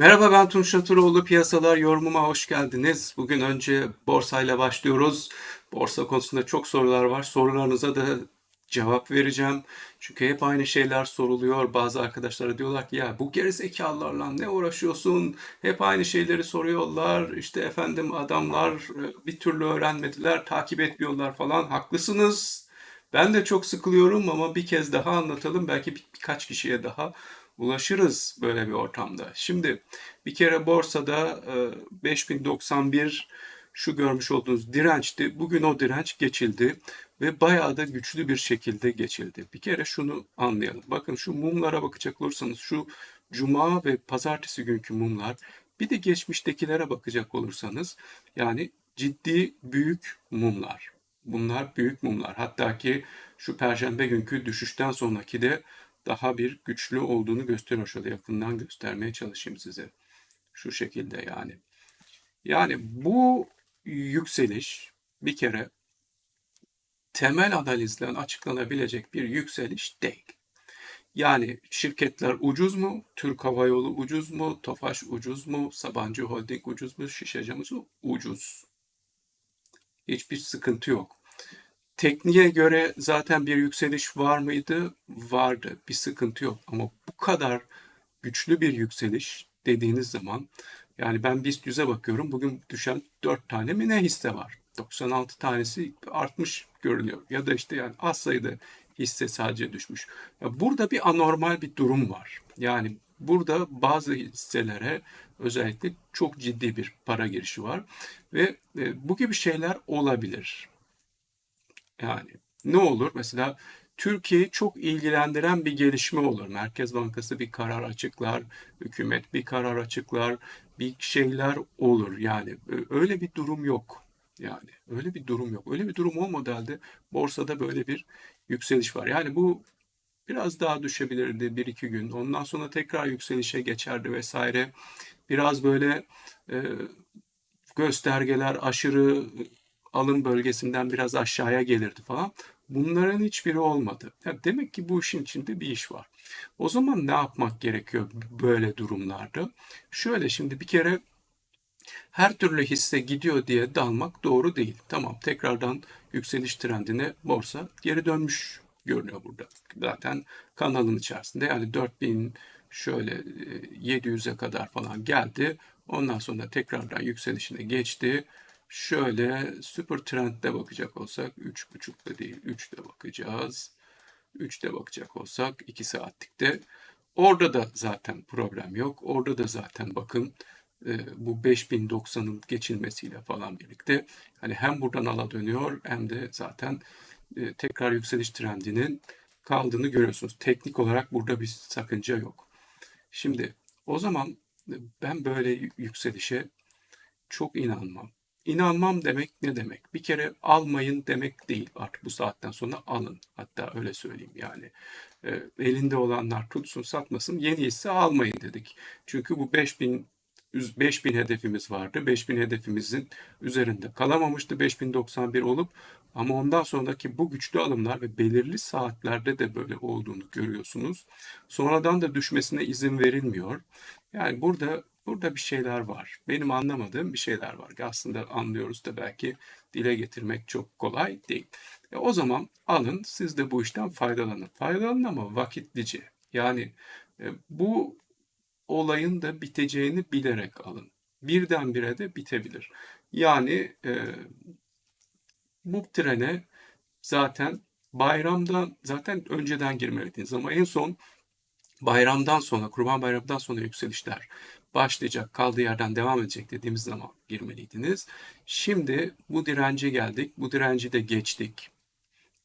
Merhaba ben Tunç Şatıroğlu. Piyasalar yorumuma hoş geldiniz. Bugün önce borsayla başlıyoruz. Borsa konusunda çok sorular var. Sorularınıza da cevap vereceğim. Çünkü hep aynı şeyler soruluyor. Bazı arkadaşlara diyorlar ki ya bu gerizekalılarla ne uğraşıyorsun? Hep aynı şeyleri soruyorlar. İşte efendim adamlar e, bir türlü öğrenmediler, takip etmiyorlar falan. Haklısınız. Ben de çok sıkılıyorum ama bir kez daha anlatalım. Belki bir- birkaç kişiye daha ulaşırız böyle bir ortamda. Şimdi bir kere borsada e, 5091 şu görmüş olduğunuz dirençti. Bugün o direnç geçildi ve bayağı da güçlü bir şekilde geçildi. Bir kere şunu anlayalım. Bakın şu mumlara bakacak olursanız şu cuma ve pazartesi günkü mumlar bir de geçmiştekilere bakacak olursanız yani ciddi büyük mumlar. Bunlar büyük mumlar. Hatta ki şu perşembe günkü düşüşten sonraki de daha bir güçlü olduğunu gösteriyor. Şöyle yakından göstermeye çalışayım size. Şu şekilde yani. Yani bu yükseliş bir kere temel analizle açıklanabilecek bir yükseliş değil. Yani şirketler ucuz mu? Türk Hava Yolu ucuz mu? Tofaş ucuz mu? Sabancı Holding ucuz mu? Şişecamız ucuz. Hiçbir sıkıntı yok. Tekniğe göre zaten bir yükseliş var mıydı? Vardı. Bir sıkıntı yok. Ama bu kadar güçlü bir yükseliş dediğiniz zaman yani ben BIST 100'e bakıyorum. Bugün düşen 4 tane mi ne hisse var? 96 tanesi artmış görünüyor. Ya da işte yani az sayıda hisse sadece düşmüş. Ya burada bir anormal bir durum var. Yani burada bazı hisselere özellikle çok ciddi bir para girişi var ve e, bu gibi şeyler olabilir. Yani ne olur? Mesela Türkiye'yi çok ilgilendiren bir gelişme olur. Merkez Bankası bir karar açıklar, hükümet bir karar açıklar, bir şeyler olur. Yani öyle bir durum yok. Yani öyle bir durum yok. Öyle bir durum olmadığı halde borsada böyle bir yükseliş var. Yani bu biraz daha düşebilirdi bir iki gün. Ondan sonra tekrar yükselişe geçerdi vesaire. Biraz böyle e, göstergeler aşırı alım bölgesinden biraz aşağıya gelirdi falan. Bunların hiçbiri olmadı. Ya demek ki bu işin içinde bir iş var. O zaman ne yapmak gerekiyor böyle durumlarda? Şöyle şimdi bir kere her türlü hisse gidiyor diye dalmak doğru değil. Tamam tekrardan yükseliş trendine borsa geri dönmüş görünüyor burada. Zaten kanalın içerisinde yani 4000 şöyle 700'e kadar falan geldi. Ondan sonra tekrardan yükselişine geçti. Şöyle süper trendde bakacak olsak 3.5'da değil 3'te bakacağız. 3'te bakacak olsak 2 saatlikte. Orada da zaten problem yok. Orada da zaten bakın e, bu 5090'ın geçilmesiyle falan birlikte hani hem buradan ala dönüyor hem de zaten e, tekrar yükseliş trendinin kaldığını görüyorsunuz. Teknik olarak burada bir sakınca yok. Şimdi o zaman ben böyle yükselişe çok inanmam. İnanmam demek ne demek? Bir kere almayın demek değil. Artık bu saatten sonra alın. Hatta öyle söyleyeyim yani. E, elinde olanlar tutsun satmasın. Yeni hisse almayın dedik. Çünkü bu 5000 5000 hedefimiz vardı. 5000 hedefimizin üzerinde kalamamıştı 5091 olup ama ondan sonraki bu güçlü alımlar ve belirli saatlerde de böyle olduğunu görüyorsunuz. Sonradan da düşmesine izin verilmiyor. Yani burada burada bir şeyler var. Benim anlamadığım bir şeyler var. Aslında anlıyoruz da belki dile getirmek çok kolay değil. E o zaman alın siz de bu işten faydalanın. Faydalanın ama vakitlice. Yani e, bu olayın da biteceğini bilerek alın. Birdenbire de bitebilir. Yani e, bu trene zaten bayramdan zaten önceden girmeliydiniz ama en son bayramdan sonra, Kurban Bayramı'ndan sonra yükselişler başlayacak, kaldığı yerden devam edecek dediğimiz zaman girmeliydiniz. Şimdi bu dirence geldik. Bu direnci de geçtik.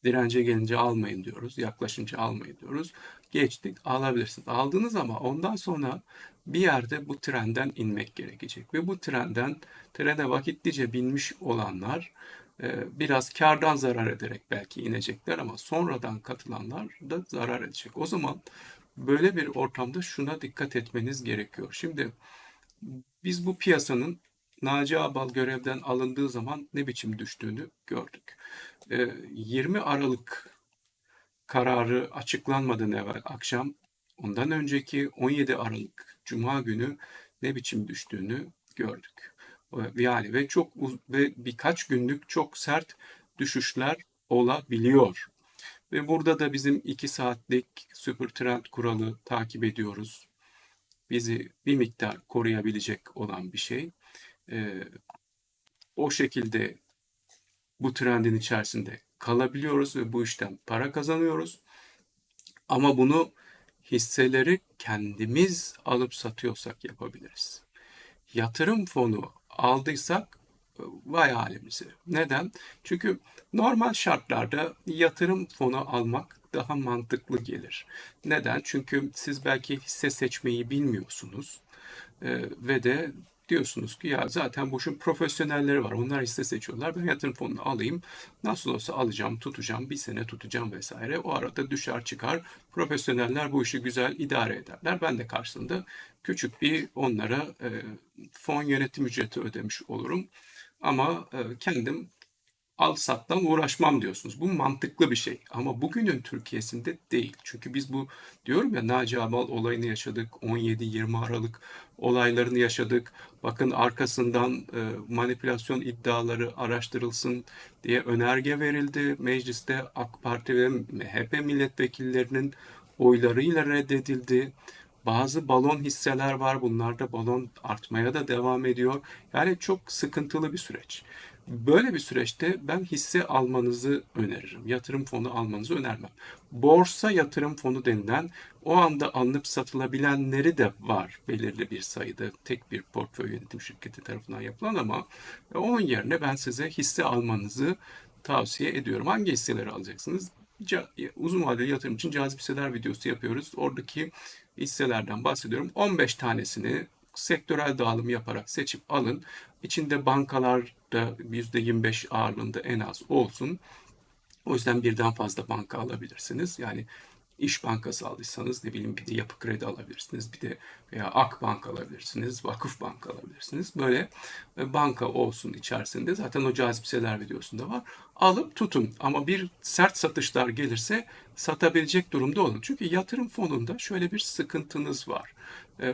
Dirence gelince almayın diyoruz. Yaklaşınca almayın diyoruz. Geçtik alabilirsiniz. Aldınız ama ondan sonra bir yerde bu trenden inmek gerekecek. Ve bu trenden trene vakitlice binmiş olanlar e, biraz kardan zarar ederek belki inecekler ama sonradan katılanlar da zarar edecek. O zaman böyle bir ortamda şuna dikkat etmeniz gerekiyor. Şimdi biz bu piyasanın Naci Abal görevden alındığı zaman ne biçim düştüğünü gördük. 20 Aralık kararı açıklanmadan evvel akşam ondan önceki 17 Aralık Cuma günü ne biçim düştüğünü gördük. Yani ve çok ve birkaç günlük çok sert düşüşler olabiliyor. Ve burada da bizim 2 saatlik süper trend kuralı takip ediyoruz. Bizi bir miktar koruyabilecek olan bir şey. Ee, o şekilde bu trendin içerisinde kalabiliyoruz ve bu işten para kazanıyoruz. Ama bunu hisseleri kendimiz alıp satıyorsak yapabiliriz. Yatırım fonu aldıysak vay halimize. Neden? Çünkü normal şartlarda yatırım fonu almak daha mantıklı gelir. Neden? Çünkü siz belki hisse seçmeyi bilmiyorsunuz ee, ve de diyorsunuz ki ya zaten bu işin profesyonelleri var. Onlar hisse seçiyorlar. Ben yatırım fonunu alayım. Nasıl olsa alacağım, tutacağım, bir sene tutacağım vesaire. O arada düşer çıkar. Profesyoneller bu işi güzel idare ederler. Ben de karşılığında küçük bir onlara e, fon yönetim ücreti ödemiş olurum. Ama e, kendim al sattan uğraşmam diyorsunuz. Bu mantıklı bir şey. Ama bugünün Türkiye'sinde değil. Çünkü biz bu diyorum ya Naci Abal olayını yaşadık. 17-20 Aralık olaylarını yaşadık. Bakın arkasından e, manipülasyon iddiaları araştırılsın diye önerge verildi. Mecliste AK Parti ve MHP milletvekillerinin oylarıyla reddedildi. Bazı balon hisseler var. Bunlar da balon artmaya da devam ediyor. Yani çok sıkıntılı bir süreç. Böyle bir süreçte ben hisse almanızı öneririm. Yatırım fonu almanızı önermem. Borsa yatırım fonu denilen o anda alınıp satılabilenleri de var belirli bir sayıda. Tek bir portföy yönetim şirketi tarafından yapılan ama onun yerine ben size hisse almanızı tavsiye ediyorum. Hangi hisseleri alacaksınız? uzun vadeli yatırım için cazip hisseler videosu yapıyoruz. Oradaki hisselerden bahsediyorum. 15 tanesini sektörel dağılım yaparak seçip alın. İçinde bankalarda %25 ağırlığında en az olsun. O yüzden birden fazla banka alabilirsiniz. Yani İş Bankası aldıysanız ne bileyim bir de Yapı Kredi alabilirsiniz. Bir de veya Akbank alabilirsiniz, Vakıf Bank alabilirsiniz. Böyle e, banka olsun içerisinde zaten o cazipseler videosunda var. Alıp tutun ama bir sert satışlar gelirse satabilecek durumda olun. Çünkü yatırım fonunda şöyle bir sıkıntınız var. Ee,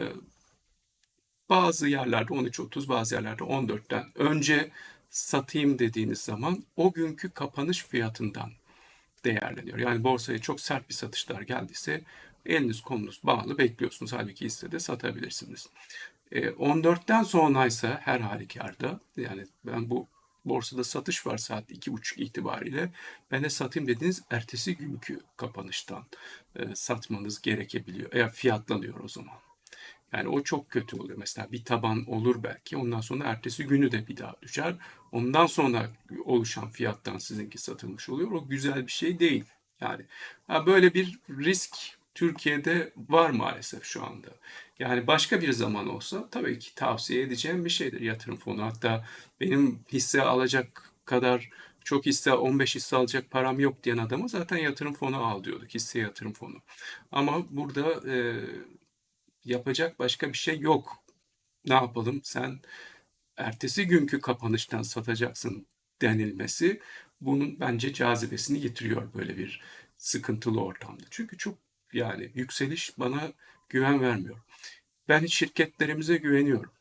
bazı yerlerde 13.30 bazı yerlerde 14'ten önce satayım dediğiniz zaman o günkü kapanış fiyatından değerleniyor. Yani borsaya çok sert bir satışlar geldiyse eliniz kolunuz bağlı bekliyorsunuz. Halbuki hissede satabilirsiniz. E, 14'ten sonra ise her halükarda yani ben bu borsada satış var saat 2.30 itibariyle ben de satayım dediğiniz ertesi günkü kapanıştan e, satmanız gerekebiliyor. Eğer fiyatlanıyor o zaman. Yani o çok kötü oluyor. Mesela bir taban olur belki. Ondan sonra ertesi günü de bir daha düşer. Ondan sonra oluşan fiyattan sizinki satılmış oluyor. O güzel bir şey değil. Yani böyle bir risk Türkiye'de var maalesef şu anda. Yani başka bir zaman olsa tabii ki tavsiye edeceğim bir şeydir yatırım fonu. Hatta benim hisse alacak kadar çok hisse 15 hisse alacak param yok diyen adama zaten yatırım fonu al diyorduk. Hisse yatırım fonu. Ama burada e, yapacak başka bir şey yok. Ne yapalım? Sen ertesi günkü kapanıştan satacaksın denilmesi bunun bence cazibesini yitiriyor böyle bir sıkıntılı ortamda. Çünkü çok yani yükseliş bana güven vermiyor. Ben şirketlerimize güveniyorum.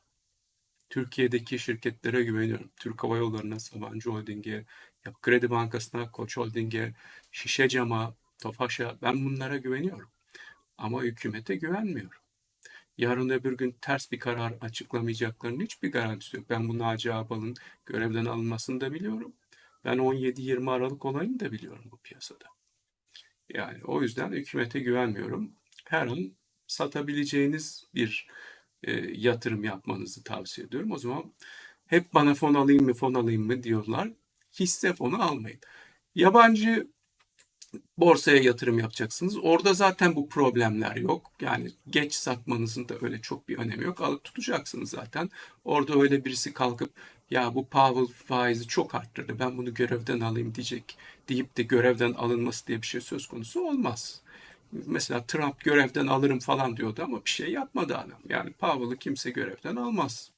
Türkiye'deki şirketlere güveniyorum. Türk Hava Yolları'na, Sabancı Holding'e, Yapı Kredi Bankası'na, Koç Holding'e, Şişecam'a, Tofaş'a ben bunlara güveniyorum. Ama hükümete güvenmiyorum yarın öbür gün ters bir karar açıklamayacaklarının hiçbir garantisi yok. Ben bu Naci Ağbal'ın görevden alınmasını da biliyorum. Ben 17-20 Aralık olayını da biliyorum bu piyasada. Yani o yüzden hükümete güvenmiyorum. Her an satabileceğiniz bir e, yatırım yapmanızı tavsiye ediyorum. O zaman hep bana fon alayım mı fon alayım mı diyorlar. Hisse fonu almayın. Yabancı borsaya yatırım yapacaksınız. Orada zaten bu problemler yok. Yani geç satmanızın da öyle çok bir önemi yok. Alıp tutacaksınız zaten. Orada öyle birisi kalkıp ya bu Powell faizi çok arttırdı ben bunu görevden alayım diyecek deyip de görevden alınması diye bir şey söz konusu olmaz. Mesela Trump görevden alırım falan diyordu ama bir şey yapmadı adam. Yani Powell'ı kimse görevden almaz.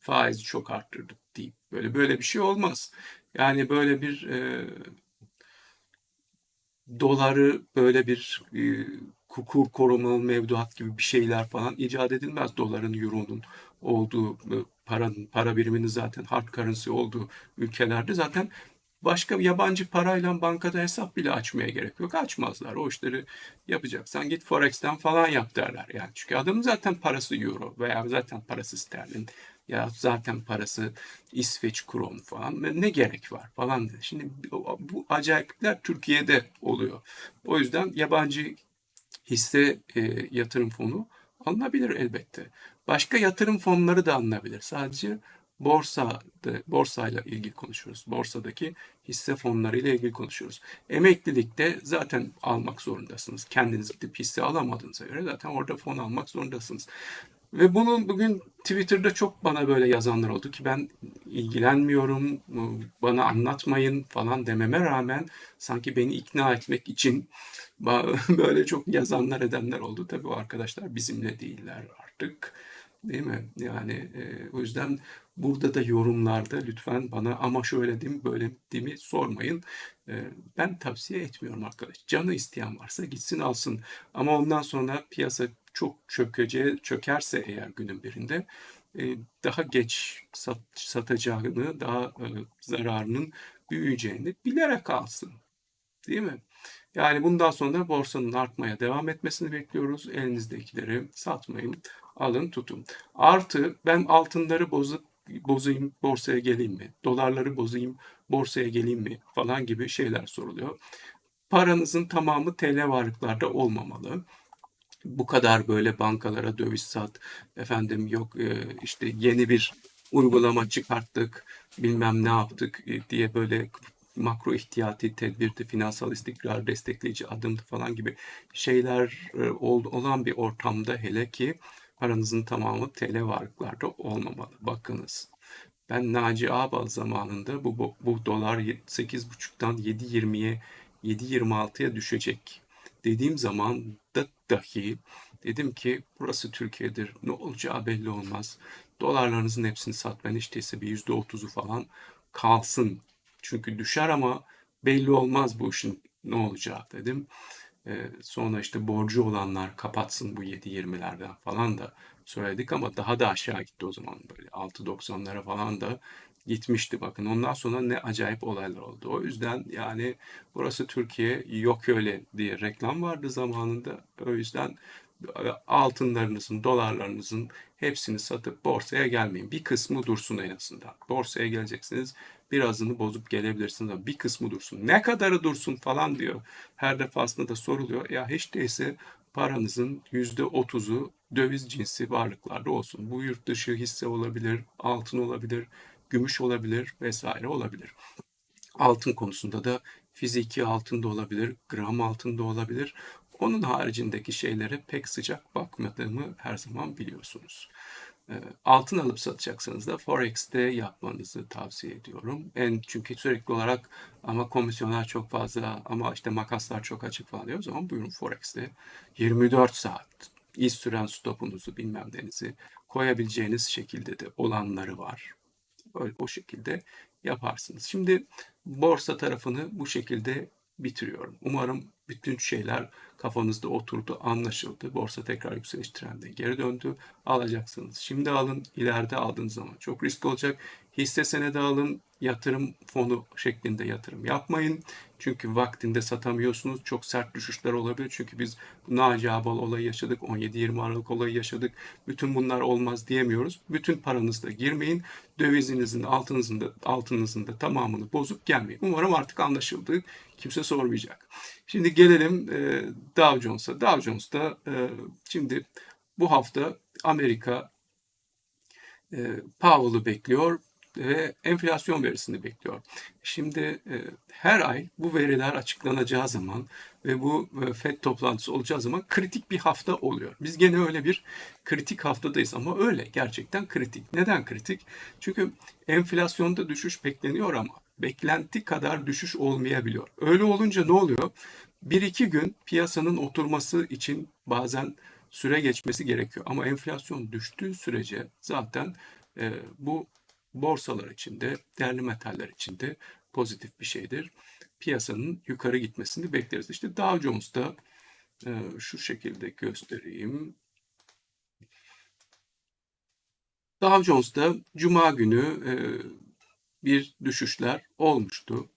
Faizi çok arttırdık deyip böyle böyle bir şey olmaz. Yani böyle bir e, doları böyle bir e, kur korumalı mevduat gibi bir şeyler falan icat edilmez. Doların, euronun olduğu e, paranın, para biriminin zaten hard currency olduğu ülkelerde zaten başka yabancı parayla bankada hesap bile açmaya gerek yok. Açmazlar. O işleri yapacaksan git Forex'ten falan yap derler. Yani çünkü adamın zaten parası euro veya zaten parası sterlin ya zaten parası İsveç kron falan ne gerek var falan dedi. Şimdi bu, acayiplikler Türkiye'de oluyor. O yüzden yabancı hisse e, yatırım fonu alınabilir elbette. Başka yatırım fonları da alınabilir. Sadece borsa borsayla ilgili konuşuyoruz. Borsadaki hisse fonları ile ilgili konuşuyoruz. Emeklilikte zaten almak zorundasınız. Kendiniz gidip hisse alamadığınıza göre zaten orada fon almak zorundasınız. Ve bunu bugün Twitter'da çok bana böyle yazanlar oldu ki ben ilgilenmiyorum, bana anlatmayın falan dememe rağmen sanki beni ikna etmek için böyle çok yazanlar edenler oldu. Tabii o arkadaşlar bizimle değiller artık. Değil mi? Yani e, o yüzden burada da yorumlarda lütfen bana ama şöyle değil mi böyle değil mi sormayın. E, ben tavsiye etmiyorum arkadaş. Canı isteyen varsa gitsin alsın. Ama ondan sonra piyasa çok çökeceği, çökerse eğer günün birinde e, daha geç sat, satacağını, daha e, zararının büyüyeceğini bilerek alsın. Değil mi? Yani bundan sonra borsanın artmaya devam etmesini bekliyoruz. Elinizdekileri satmayın, alın tutun. Artı ben altınları bozup bozayım borsaya geleyim mi? Dolarları bozayım borsaya geleyim mi? Falan gibi şeyler soruluyor. Paranızın tamamı TL varlıklarda olmamalı bu kadar böyle bankalara döviz sat efendim yok e, işte yeni bir uygulama çıkarttık bilmem ne yaptık e, diye böyle makro ihtiyati tedbirdi, finansal istikrar destekleyici adımdı falan gibi şeyler e, olan bir ortamda hele ki paranızın tamamı TL varlıklarda olmamalı. Bakınız ben Naci Ağbal zamanında bu, bu, bu dolar 8.5'tan 7.20'ye 7.26'ya düşecek dediğim zaman da dahi dedim ki burası Türkiye'dir. Ne olacağı belli olmaz. Dolarlarınızın hepsini satmayın. İşte ise bir yüzde otuzu falan kalsın. Çünkü düşer ama belli olmaz bu işin ne olacağı dedim. Ee, sonra işte borcu olanlar kapatsın bu 7.20'lerden falan da söyledik ama daha da aşağı gitti o zaman böyle 6.90'lara falan da gitmişti bakın. Ondan sonra ne acayip olaylar oldu. O yüzden yani burası Türkiye yok öyle diye reklam vardı zamanında. O yüzden altınlarınızın, dolarlarınızın hepsini satıp borsaya gelmeyin. Bir kısmı dursun en azından. Borsaya geleceksiniz. Birazını bozup gelebilirsiniz ama bir kısmı dursun. Ne kadarı dursun falan diyor. Her defasında da soruluyor. Ya hiç değilse paranızın %30'u döviz cinsi varlıklarda olsun. Bu yurt dışı hisse olabilir, altın olabilir, gümüş olabilir vesaire olabilir. Altın konusunda da fiziki altın da olabilir, gram altın da olabilir. Onun haricindeki şeylere pek sıcak bakmadığımı her zaman biliyorsunuz. Ee, altın alıp satacaksanız da Forex'te yapmanızı tavsiye ediyorum. En çünkü sürekli olarak ama komisyonlar çok fazla ama işte makaslar çok açık falan diyor. O zaman buyurun Forex'te 24 saat iz süren stopunuzu bilmem denizi koyabileceğiniz şekilde de olanları var. Böyle o şekilde yaparsınız. Şimdi borsa tarafını bu şekilde bitiriyorum. Umarım bütün şeyler kafanızda oturdu, anlaşıldı. Borsa tekrar yükseliş trendine geri döndü. Alacaksınız. Şimdi alın, ileride aldığınız zaman çok risk olacak. Hisse senedi alın, yatırım fonu şeklinde yatırım yapmayın. Çünkü vaktinde satamıyorsunuz. Çok sert düşüşler olabilir. Çünkü biz Naci Abal olayı yaşadık. 17-20 Aralık olayı yaşadık. Bütün bunlar olmaz diyemiyoruz. Bütün paranızda girmeyin. Dövizinizin, altınızın da, altınızın da tamamını bozup gelmeyin. Umarım artık anlaşıldı. Kimse sormayacak. Şimdi gelelim e, Dow Jones'a. Dow Jones'ta e, şimdi bu hafta Amerika e, Powell'ı bekliyor ve enflasyon verisini bekliyor. Şimdi e, her ay bu veriler açıklanacağı zaman ve bu e, FED toplantısı olacağı zaman kritik bir hafta oluyor. Biz gene öyle bir kritik haftadayız ama öyle gerçekten kritik. Neden kritik? Çünkü enflasyonda düşüş bekleniyor ama beklenti kadar düşüş olmayabiliyor. Öyle olunca ne oluyor? Bir iki gün piyasanın oturması için bazen süre geçmesi gerekiyor. Ama enflasyon düştüğü sürece zaten e, bu borsalar için de değerli metaller için de pozitif bir şeydir. Piyasanın yukarı gitmesini bekleriz. İşte Dow Jones'ta Ee, şu şekilde göstereyim. Dow Jones'ta Cuma günü e, bir düşüşler olmuştu.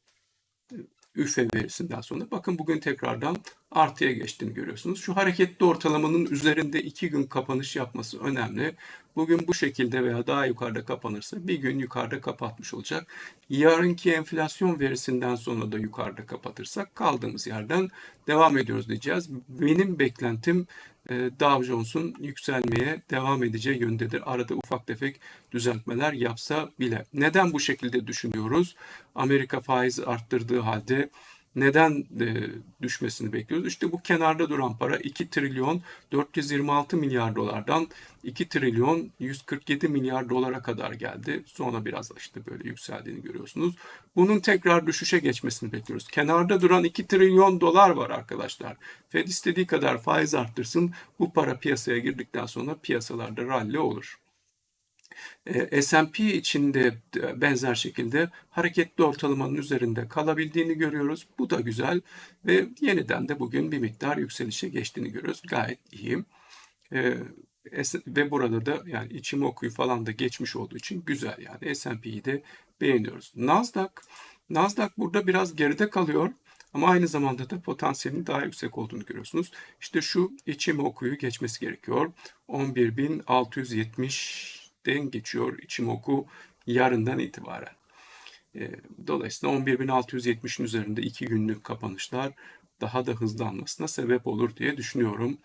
üfe verisinden sonra. Bakın bugün tekrardan artıya geçtiğini görüyorsunuz. Şu hareketli ortalamanın üzerinde iki gün kapanış yapması önemli. Bugün bu şekilde veya daha yukarıda kapanırsa bir gün yukarıda kapatmış olacak. Yarınki enflasyon verisinden sonra da yukarıda kapatırsak kaldığımız yerden devam ediyoruz diyeceğiz. Benim beklentim e, Dow Jones'un yükselmeye devam edeceği yöndedir. Arada ufak tefek düzeltmeler yapsa bile. Neden bu şekilde düşünüyoruz? Amerika faizi arttırdığı halde neden e, düşmesini bekliyoruz? İşte bu kenarda duran para 2 trilyon 426 milyar dolardan 2 trilyon 147 milyar dolara kadar geldi. Sonra biraz işte böyle yükseldiğini görüyorsunuz. Bunun tekrar düşüşe geçmesini bekliyoruz. Kenarda duran 2 trilyon dolar var arkadaşlar. Fed istediği kadar faiz arttırsın. Bu para piyasaya girdikten sonra piyasalarda rally olur. E, S&P içinde benzer şekilde hareketli ortalamanın üzerinde kalabildiğini görüyoruz. Bu da güzel ve yeniden de bugün bir miktar yükselişe geçtiğini görüyoruz. Gayet iyi. E, ve burada da yani içim okuyu falan da geçmiş olduğu için güzel yani S&P'yi de beğeniyoruz. Nasdaq Nasdaq burada biraz geride kalıyor. Ama aynı zamanda da potansiyelin daha yüksek olduğunu görüyorsunuz. İşte şu içim okuyu geçmesi gerekiyor. 11.670 den geçiyor Ichimoku yarından itibaren. E, dolayısıyla 11.670'in üzerinde iki günlük kapanışlar daha da hızlanmasına sebep olur diye düşünüyorum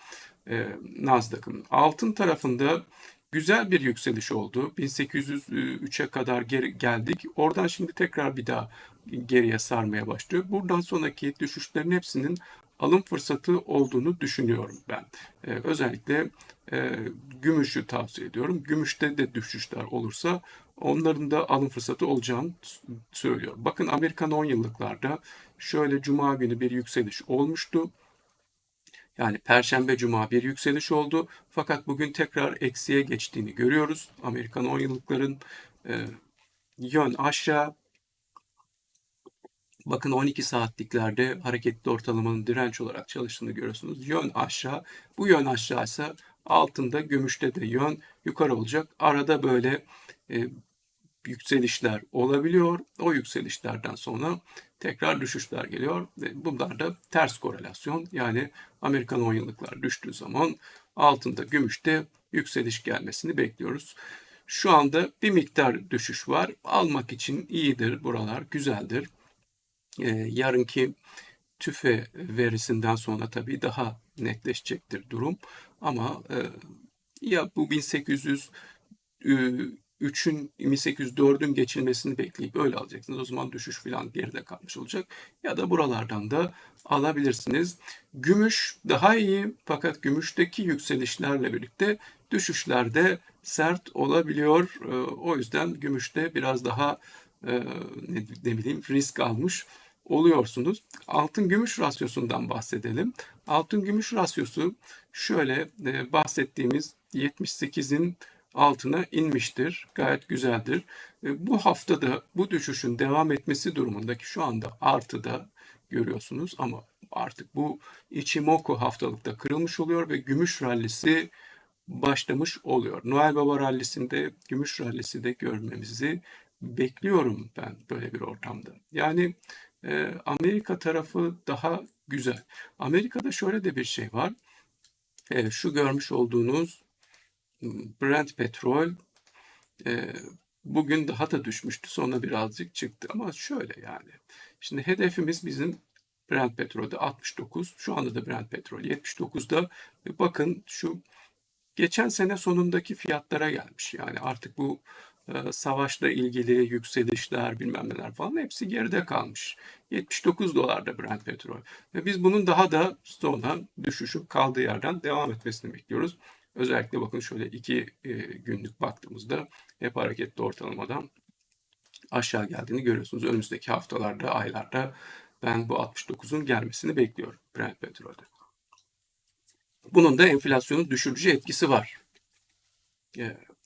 e, Nasdaq'ın. Altın tarafında güzel bir yükseliş oldu. 1803'e kadar geri geldik. Oradan şimdi tekrar bir daha geriye sarmaya başlıyor. Buradan sonraki düşüşlerin hepsinin alım fırsatı olduğunu düşünüyorum ben. Ee, özellikle e, gümüşü tavsiye ediyorum. Gümüşte de düşüşler olursa onların da alım fırsatı olacağını söylüyorum. Bakın Amerikan 10 yıllıklarda şöyle cuma günü bir yükseliş olmuştu. Yani perşembe cuma bir yükseliş oldu. Fakat bugün tekrar eksiye geçtiğini görüyoruz. Amerikan 10 yıllıkların e, yön aşağı Bakın 12 saatliklerde hareketli ortalamanın direnç olarak çalıştığını görüyorsunuz. Yön aşağı. Bu yön aşağı ise altında gümüşte de yön yukarı olacak. Arada böyle e, yükselişler olabiliyor. O yükselişlerden sonra tekrar düşüşler geliyor. Ve bunlar da ters korelasyon. Yani Amerikan 10 yıllıklar düştüğü zaman altında gümüşte yükseliş gelmesini bekliyoruz. Şu anda bir miktar düşüş var. Almak için iyidir buralar, güzeldir e, yarınki tüfe verisinden sonra tabii daha netleşecektir durum. Ama e, ya bu 1800 3'ün 1804'ün geçilmesini bekleyip öyle alacaksınız. O zaman düşüş falan geride kalmış olacak. Ya da buralardan da alabilirsiniz. Gümüş daha iyi fakat gümüşteki yükselişlerle birlikte düşüşlerde sert olabiliyor. O yüzden gümüşte biraz daha ne, ne bileyim risk almış oluyorsunuz. Altın gümüş rasyosundan bahsedelim. Altın gümüş rasyosu şöyle e, bahsettiğimiz 78'in altına inmiştir. Gayet güzeldir. E, bu haftada bu düşüşün devam etmesi durumundaki şu anda artıda görüyorsunuz ama artık bu Ichimoku haftalıkta kırılmış oluyor ve gümüş rallisi başlamış oluyor. Noel Baba rallisinde, gümüş rallisi de görmemizi bekliyorum ben böyle bir ortamda. Yani e, Amerika tarafı daha güzel. Amerika'da şöyle de bir şey var. E, şu görmüş olduğunuz Brent petrol e, bugün daha da düşmüştü. Sonra birazcık çıktı ama şöyle yani. Şimdi hedefimiz bizim Brent petrolde 69. Şu anda da Brent petrol 79'da. Bakın şu geçen sene sonundaki fiyatlara gelmiş. Yani artık bu e, savaşla ilgili yükselişler bilmem neler falan hepsi geride kalmış. 79 dolarda Brent petrol. Ve biz bunun daha da sonra düşüşü kaldığı yerden devam etmesini bekliyoruz. Özellikle bakın şöyle iki günlük baktığımızda hep hareketli ortalamadan aşağı geldiğini görüyorsunuz. Önümüzdeki haftalarda, aylarda ben bu 69'un gelmesini bekliyorum Brent petrolde. Bunun da enflasyonu düşürücü etkisi var.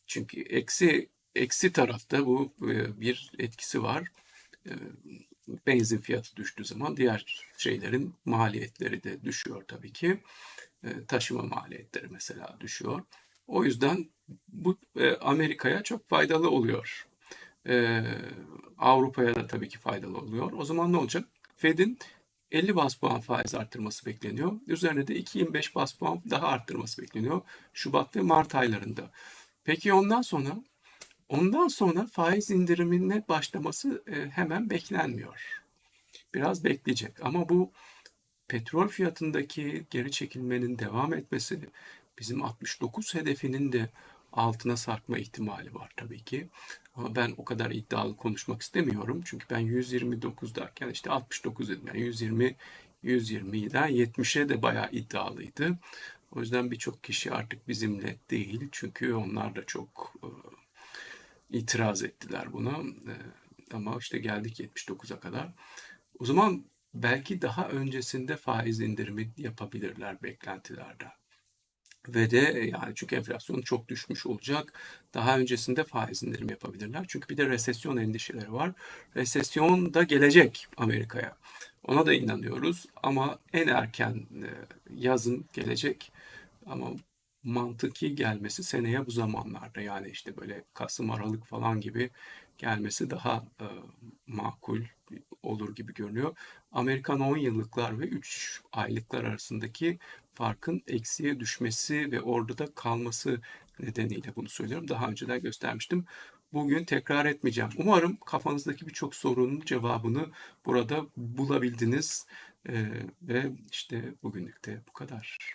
Çünkü eksi eksi tarafta bu e, bir etkisi var. benzin fiyatı düştüğü zaman diğer şeylerin maliyetleri de düşüyor tabii ki. E, taşıma maliyetleri mesela düşüyor. O yüzden bu e, Amerika'ya çok faydalı oluyor. E, Avrupa'ya da tabii ki faydalı oluyor. O zaman ne olacak? Fed'in 50 bas puan faiz arttırması bekleniyor. Üzerine de 2.25 bas puan daha arttırması bekleniyor. Şubat ve Mart aylarında. Peki ondan sonra ondan sonra faiz indirimine başlaması e, hemen beklenmiyor. Biraz bekleyecek ama bu petrol fiyatındaki geri çekilmenin devam etmesi bizim 69 hedefinin de altına sarkma ihtimali var tabii ki. Ama ben o kadar iddialı konuşmak istemiyorum. Çünkü ben 129 derken işte 69 dedim. Yani 120 120'den 70'e de bayağı iddialıydı. O yüzden birçok kişi artık bizimle değil. Çünkü onlar da çok e, itiraz ettiler buna. E, ama işte geldik 79'a kadar. O zaman belki daha öncesinde faiz indirimi yapabilirler beklentilerde. Ve de yani çünkü enflasyon çok düşmüş olacak. Daha öncesinde faiz indirimi yapabilirler. Çünkü bir de resesyon endişeleri var. Resesyon da gelecek Amerika'ya. Ona da inanıyoruz ama en erken e, yazın gelecek. Ama mantıki gelmesi seneye bu zamanlarda yani işte böyle Kasım Aralık falan gibi gelmesi daha e, makul olur gibi görünüyor. Amerikan 10 yıllıklar ve 3 aylıklar arasındaki farkın eksiye düşmesi ve orada da kalması nedeniyle bunu söylüyorum. Daha önceden göstermiştim. Bugün tekrar etmeyeceğim. Umarım kafanızdaki birçok sorunun cevabını burada bulabildiniz. Ee, ve işte bugünlük de bu kadar.